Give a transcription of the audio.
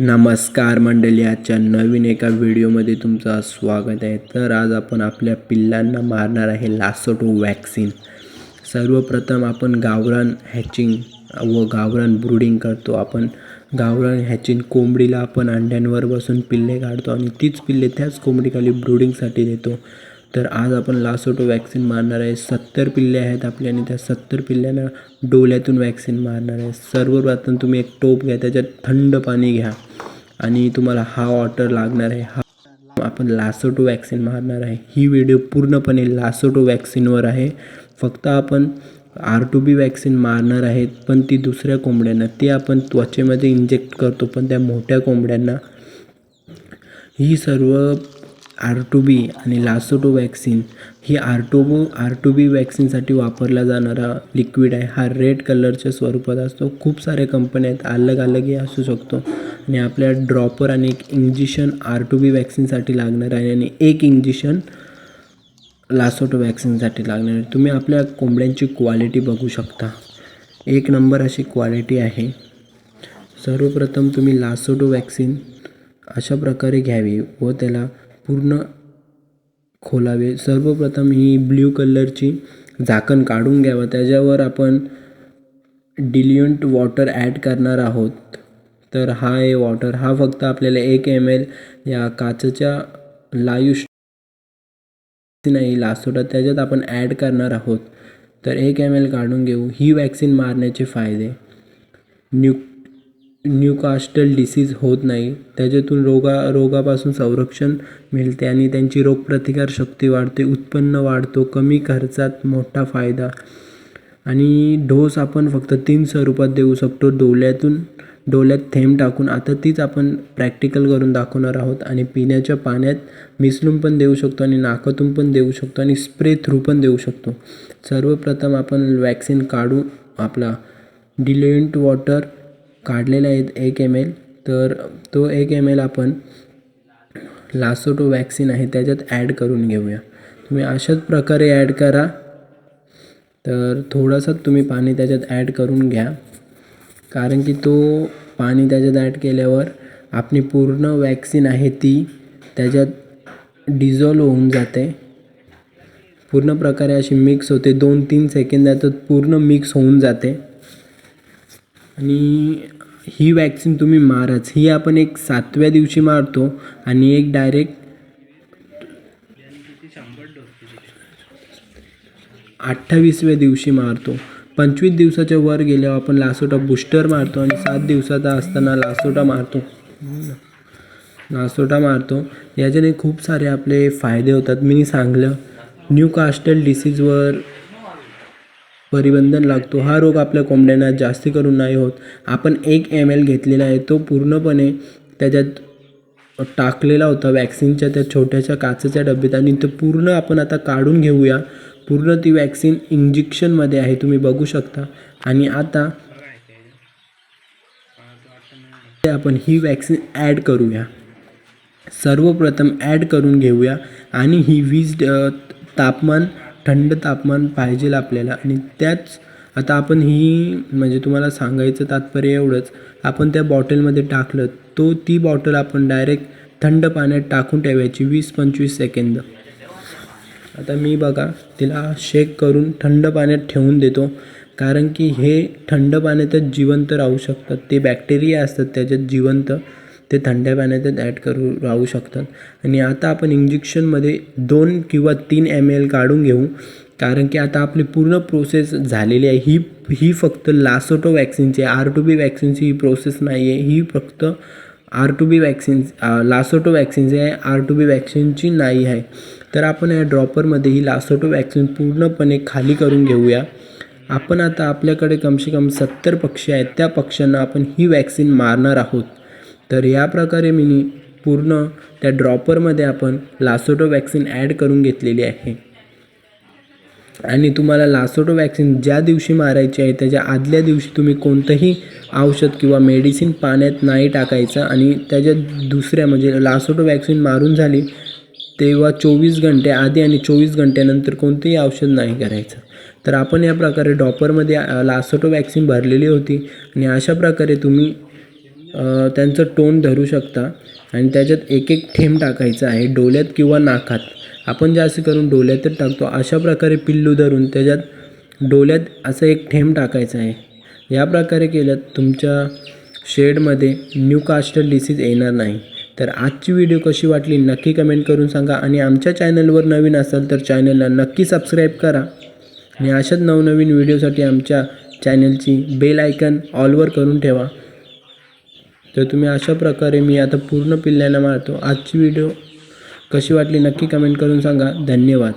नमस्कार मंडळी आजच्या नवीन एका व्हिडिओमध्ये तुमचं स्वागत आहे. तर आज आपण आपल्या पिल्लांना मारणार आहे लासोटो वॅक्सिन सर्वप्रथम आपण गावरान हॅचिंग व गावरान ब्रुडिंग करतो. आपण गावरान हॅचिंग कोंबडीला आपण अंड्यांवर बसून पिल्ले काढतो आणि तीच पिल्ले त्याच कोंबडीखाली ब्रुडिंगसाठी देतो. तर आज आपण लासोटो वॅक्सिन मारणार आहे. सत्तर पिल्ले आहेत आपल्या आणि त्या सत्तर पिल्ल्यांना डोल्यातून वॅक्सिन मारणार आहे. सर्वप्रथम तुम्ही एक टोप घ्या त्याच्यात थंड पाणी घ्या आणि तुम्हाला हा वॉटर लागणार आहे. हा आपण लासोटो वॅक्सिन मारणार आहे. ही व्हिडिओ पूर्णपणे लासोटो वॅक्सिनवर आहे. फक्त आपण आर टू बी वॅक्सिन मारणार आहेत पण ती दुसऱ्या कोंबड्यांना ते आपण त्वचेमध्ये इंजेक्ट करतो पण त्या मोठ्या कोंबड्यांना. ही सर्व आर टू बी आणि लासोटो वॅक्सिन ही R two R two B वॅक्सिनसाठी वापरला जाणारा लिक्विड आहे. हा रेड कलरच्या स्वरूपात असतो. खूप साऱ्या कंपन्या आहेत. अलग अलगही असू शकतो. आणि आपल्या ड्रॉपर आणि एक इंजेक्शन आर टू बी वॅक्सिनसाठी लागणार आहे आणि एक इंजेक्शन लासोटो वॅक्सिनसाठी लागणार आहे. तुम्ही आपल्या कोंबड्यांची क्वालिटी बघू शकता. एक नंबर अशी क्वालिटी आहे. सर्वप्रथम तुम्ही लासोटो वॅक्सिन अशा प्रकारे घ्यावी व त्याला पूर्ण खोलावे. सर्वप्रथम ही ब्ल्यू कलरची झाकण काढून घ्यावं. त्याच्यावर आपण डिल्युंट वॉटर ॲड करणार आहोत. तर हा आहे वॉटर हा फक्त आपल्याला एक एम एल या काचेच्या लायुष नाही लासोटा त्याच्यात आपण ॲड करणार आहोत. तर एक एम एल काढून घेऊ. ही वॅक्सिन मारण्याचे फायदे. न्यू न्यूकास्टल डिसीज होत नाही. त्याच्यातून रोगा रोगापासून संरक्षण मिळते आणि त्यांची रोगप्रतिकारशक्ती वाढते उत्पन्न वाढतो कमी खर्चात मोठा फायदा. आणि डोस आपण फक्त तीन स्वरूपात देऊ शकतो. डोल्यातून डोल्यात थेंब टाकून आता तीच आपण प्रॅक्टिकल करून दाखवणार आहोत. आणि पिण्याच्या पाण्यात मिसळून पण देऊ शकतो आणि नाकातून पण देऊ शकतो आणि स्प्रे थ्रू पण देऊ शकतो. सर्वप्रथम आपण वॅक्सिन काढू आपला डिलेंट वॉटर काढलेला आहे एक एम एल तर तो एक एम एल आपण लासोटो वॅक्सिन आहे त्याच्यात ॲड करून घेऊया. तुम्ही अशाच प्रकारे ॲड करा. तर थोडंसं तुम्ही पाणी त्याच्यात ॲड करून घ्या. कारण की तो पाणी त्याच्यात ॲड केल्यावर आपली पूर्ण वॅक्सिन आहे ती त्याच्यात डिझॉल्व होऊन जाते. पूर्ण प्रकारे अशी मिक्स होते. दोन तीन सेकंदातच पूर्ण मिक्स होऊन जाते. आणि ही वॅक्सिन तुम्ही माराच. ही आपण एक सातव्या दिवशी मारतो आणि एक डायरेक्ट अठ्ठावीसव्या दिवशी मारतो. पंचवीस दिवसाच्या वर गेल्यावर आपण लासोटा बूस्टर मारतो आणि सात दिवसाचा असताना लासोटा मारतो. लासोटा मारतो. याच्याने खूप सारे आपले फायदे होतात. मी सांगलं न्यू कास्टल डिसीजवर परिबंधन लागतो. हा रोग आपल्या कोंबड्यांना जास्ती करून नाही होत. आपण एक एम एल घेतलेला आहे. तो पूर्णपणे त्याच्यात टाकलेला होता. वॅक्सिनच्या त्या छोट्याशा काचेच्या डब्यात आणि तो पूर्ण आपण आता काढून घेऊया. पूर्ण ती वॅक्सिन इंजेक्शनमध्ये आहे. तुम्ही बघू शकता. आणि आता ते आपण ही वॅक्सिन ॲड करूया. सर्वप्रथम ॲड करून घेऊया. आणि ही वीज तापमान थंड तापमान पाहिजेल आपल्याला आणि त्याच आता आपण ही म्हणजे तुम्हाला सांगायचं तात्पर्य एवढंच आपण त्या बॉटलमध्ये टाकलं तो ती बॉटल आपण डायरेक्ट थंड पाण्यात टाकून ठेवायची वीस पंचवीस सेकंद. आता मी बघा तिला शेक करून थंड पाण्यात ठेवून देतो कारण की हे थंड पाण्यातच जिवंत राहू शकतात. ते बॅक्टेरिया असतात त्याच्यात जिवंत. ते थंड पाण्यातच ॲड करू राहू शकतात. आणि आता आपण इंजेक्शनमध्ये दोन किंवा तीन एम एल काढून घेऊ. कारण की आता आपली पूर्ण प्रोसेस झालेली आहे. ही ही फक्त लासोटो वॅक्सिनची आर टू बी वॅक्सिनची ही प्रोसेस नाही आहे ही फक्त R two B vaccine LaSota वॅक्सिनची आहे. आर टू बी वॅक्सिनची नाही आहे. तर आपण या ड्रॉपरमध्ये ही लासोटो वॅक्सिन पूर्णपणे खाली करून घेऊया. आपण आता आपल्याकडे कमसे कम सत्तर पक्षी आहेत. त्या पक्ष्यांना आपण ही वॅक्सिन मारणार आहोत. तर या प्रकारे मी पूर्ण त्या ड्रॉपरमध्ये आपण लासोटो वॅक्सिन ॲड करून घेतलेली आहे. आणि तुम्हाला लासोटो वॅक्सिन ज्या दिवशी मारायची आहे त्याच्या आदल्या दिवशी तुम्ही कोणतंही औषध किंवा मेडिसिन पाण्यात नाही टाकायचं आणि त्याच्या दुसऱ्या म्हणजे लासोटो वॅक्सिन मारून झाली तेव्हा चोवीस घंटे आधी आणि चोवीस घंट्यानंतर कोणतंही औषध नाही करायचं. तर आपण या प्रकारे डॉपरमध्ये लासोटो वॅक्सिन भरलेली होती आणि अशा प्रकारे तुम्ही त्यांचं टोन धरू शकता. आणि त्याच्यात एक एक थेंब टाकायचा आहे डोल्यात किंवा नाकात. आपण जास्त करून डोल्यातच टाकतो अशा प्रकारे पिल्लू धरून त्याच्यात डोल्यात असं एक थेंब टाकायचं आहे. या प्रकारे केलं तुमच्या शेडमध्ये न्यू कास्टर डिसीज येणार नाही. तर आजची व्हिडिओ कशी वाटली नक्की कमेंट करून सांगा आणि आमच्या चॅनलवर नवीन असाल तर चॅनलला नक्की सबस्क्राईब करा. आणि अशाच नवनवीन व्हिडिओसाठी आमच्या चॅनलची बेल आयकन ऑलवर करून ठेवा. तर तुम्ही अशा प्रकारे मी आता पूर्ण पिल्ल्याला मारतो. आजची व्हिडिओ कशी वाटली नक्की कमेंट करून सांगा. धन्यवाद.